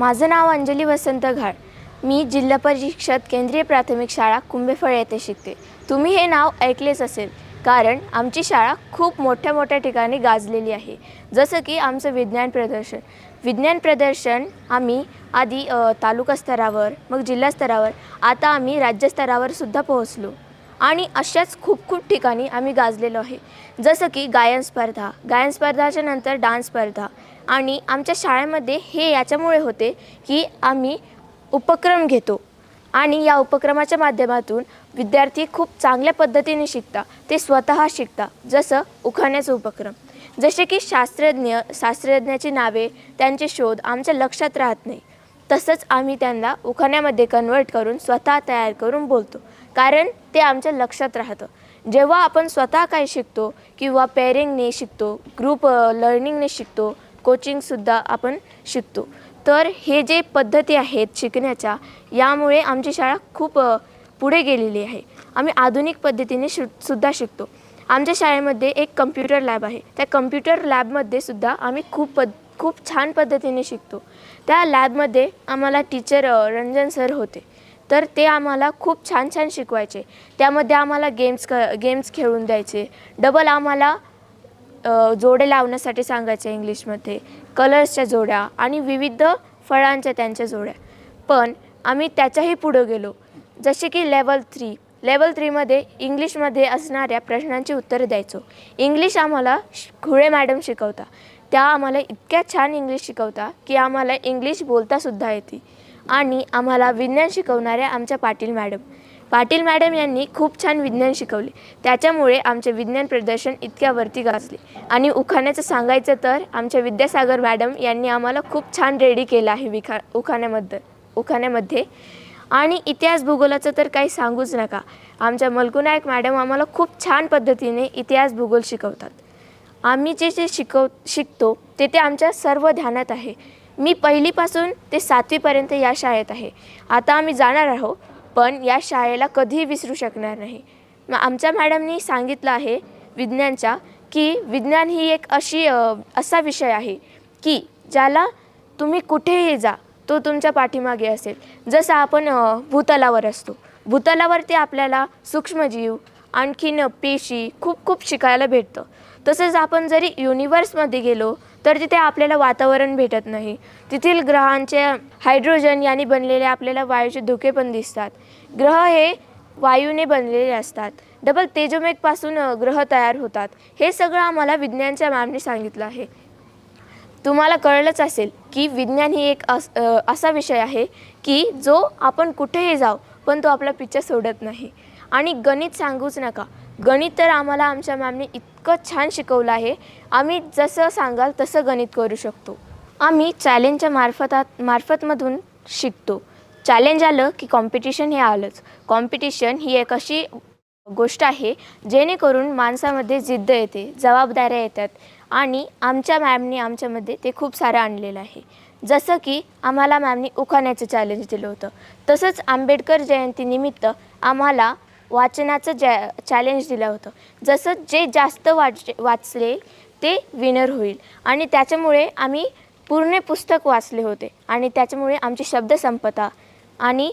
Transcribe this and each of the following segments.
माझं नाव अंजली वसंत घाळ. मी जिल्हा परिषद केंद्रीय प्राथमिक शाळा कुंभेफळ येथे शिकते. तुम्ही हे नाव ऐकलेच असेल कारण आमची शाळा खूप मोठ्या मोठ्या ठिकाणी गाजलेली आहे. जसं की आमचं विज्ञान प्रदर्शन. विज्ञान प्रदर्शन आम्ही आधी तालुका स्तरावर मग जिल्हा स्तरावर आता आम्ही राज्यस्तरावर सुद्धा पोहोचलो. आणि अशाच खूप खूप ठिकाणी आम्ही गाजलेलो आहे. जसं की गायन स्पर्धा. गायन स्पर्धाच्या नंतर डान्स स्पर्धा. आणि आमच्या शाळेमध्ये हे याच्यामुळे होते की आम्ही उपक्रम घेतो. आणि या उपक्रमाच्या माध्यमातून विद्यार्थी खूप चांगल्या पद्धतीने शिकता. ते स्वतः शिकता. जसं उखाण्याचा उपक्रम. जसे की शास्त्रज्ञ शास्त्रज्ञाची नावे त्यांचे शोध आमच्या लक्षात राहत नाही. तसंच आम्ही त्यांना उखाण्यामध्ये कन्वर्ट करून स्वतः तयार करून बोलतो. कारण ते आमच्या लक्षात राहतं. जेव्हा आपण स्वतः काय शिकतो किंवा पेरिंगने शिकतो ग्रुप लर्निंगने शिकतो कोचिंगसुद्धा आपण शिकतो. तर हे जे पद्धती आहेत शिकण्याच्या यामुळे आमची शाळा खूप पुढे गेलेली आहे. आम्ही आधुनिक पद्धतीने शि सुद्धा शिकतो. आमच्या शाळेमध्ये एक कम्प्युटर लॅब आहे. त्या कम्प्युटर लॅबमध्ये सुद्धा आम्ही खूप पद खूप छान पद्धतीने शिकतो. त्या लॅबमध्ये आम्हाला टीचर रंजन सर होते. तर ते आम्हाला खूप छान छान शिकवायचे. त्यामध्ये आम्हाला गेम्स क गेम्स खेळून द्यायचे. डबल आम्हाला जोडे लावण्यासाठी सांगायचे इंग्लिशमध्ये. कलर्सच्या जोड्या आणि विविध फळांच्या त्यांच्या जोड्या. पण आम्ही त्याच्याही पुढं गेलो. जसे की लेवल थ्री. लेवल थ्रीमध्ये इंग्लिशमध्ये असणाऱ्या प्रश्नांची उत्तरं द्यायचो. इंग्लिश आम्हाला श- खुळे मॅडम शिकवता. त्या आम्हाला इतक्या छान इंग्लिश शिकवता की आम्हाला इंग्लिश बोलतासुद्धा येते. आणि आम्हाला विज्ञान शिकवणाऱ्या आमच्या पाटील मॅडम. पाटील मॅडम यांनी खूप छान विज्ञान शिकवले. त्याच्यामुळे आमचे विज्ञान प्रदर्शन इतक्या वरती गाजले. आणि उखाण्याचं सांगायचं तर आमच्या विद्यासागर मॅडम यांनी आम्हाला खूप छान रेडी केलं आहे विखा उखाण्यामध्ये उखाण्यामध्ये. आणि इतिहास भूगोलाचं तर काही सांगूच नका. आमच्या मलकुनायक मॅडम आम्हाला खूप छान पद्धतीने इतिहास भूगोल शिकवतात. आम्ही जे जे शिकव शिकतो ते ते आमच्या सर्व ध्यानात आहे. मी पहिलीपासून ते सातवीपर्यंत या शाळेत आहे. आता आम्ही जाणार आहोत पण या शाळेला कधीही विसरू शकणार नाही. मग आमच्या मॅडमनी सांगितलं आहे विज्ञानच्या की विज्ञान ही एक अशी असा विषय आहे की ज्याला तुम्ही कुठेही जा तो तुमच्या पाठीमागे असेल. जसं आपण भूतलावर असतो. भूतलावरती आपल्याला सूक्ष्मजीव आणखीन पेशी खूप खूप शिकायला भेटतं. तसंच आपण जरी युनिवर्समध्ये गेलो तर तिथे आपल्याला वातावरण भेटत नाही. तेथील ग्रहांचे हायड्रोजन यांनी बनलेले आपल्याला वायूचे धुके पण दिसतात. ग्रह हे वायूने बनलेले असतात. डबल तेजोमेघपासून ग्रह तयार होतात. हे सगळं आम्हाला विज्ञानच्या मॅमने सांगितलं आहे. तुम्हाला कळलंच असेल की विज्ञान ही एक अस असा विषय आहे की जो आपण कुठेही जाऊ पण तो आपला पिच्चर सोडत नाही. आणि गणित सांगूच नका. गणित तर आम्हाला आमच्या मॅमने इतकं छान शिकवलं आहे. आम्ही जसं सांगाल तसं गणित करू शकतो. आम्ही चॅलेंजच्या मार्फतात मार्फतमधून शिकतो. चॅलेंज आलं की कॉम्पिटिशन हे आलंच. कॉम्पिटिशन ही एक अशी गोष्ट आहे जेणेकरून माणसामध्ये जिद्द येते जबाबदाऱ्या येतात आणि आमच्या मॅमने आमच्यामध्ये ते खूप सारं आणलेलं आहे. जसं की आम्हाला मॅमने उखाण्याचं चॅलेंज दिलं होतं. तसंच आंबेडकर जयंतीनिमित्त आम्हाला वाचनाचं जॅ चॅलेंज दिलं होतं. जसं जे जास्त वाच वाचले ते विनर होईल. आणि त्याच्यामुळे आम्ही पूर्ण पुस्तक वाचले होते. आणि त्याच्यामुळे आमची शब्दसंपदा आणि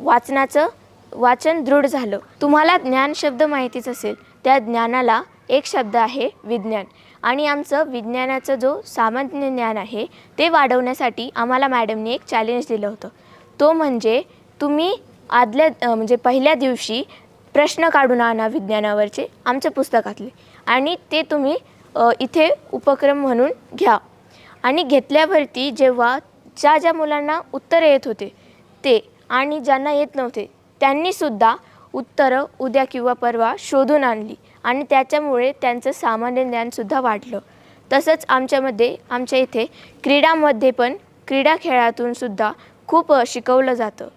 वाचनाचं वाचन दृढ झालं. तुम्हाला ज्ञान शब्द माहितीच असेल. त्या ज्ञानाला एक शब्द आहे विज्ञान. आणि आमचं विज्ञानाचं जो सामान्य ज्ञान आहे ते वाढवण्यासाठी आम्हाला मॅडमने एक चॅलेंज दिलं होतं. तो म्हणजे तुम्ही आदल्या म्हणजे पहिल्या दिवशी प्रश्न काढून आणा विज्ञानावरचे आमच्या पुस्तकातले. आणि ते तुम्ही इथे उपक्रम म्हणून घ्या. आणि घेतल्यावरती जेव्हा ज्या ज्या मुलांना उत्तरं येत होते ते आणि ज्यांना येत नव्हते त्यांनीसुद्धा उत्तरं उद्या किंवा परवा शोधून आणली. आणि त्याच्यामुळे त्यांचं सामान्य ज्ञानसुद्धा वाढलं. तसंच आमच्यामध्ये आमच्या इथे क्रीडामध्ये पण क्रीडा खेळातूनसुद्धा खूप शिकवलं जातं.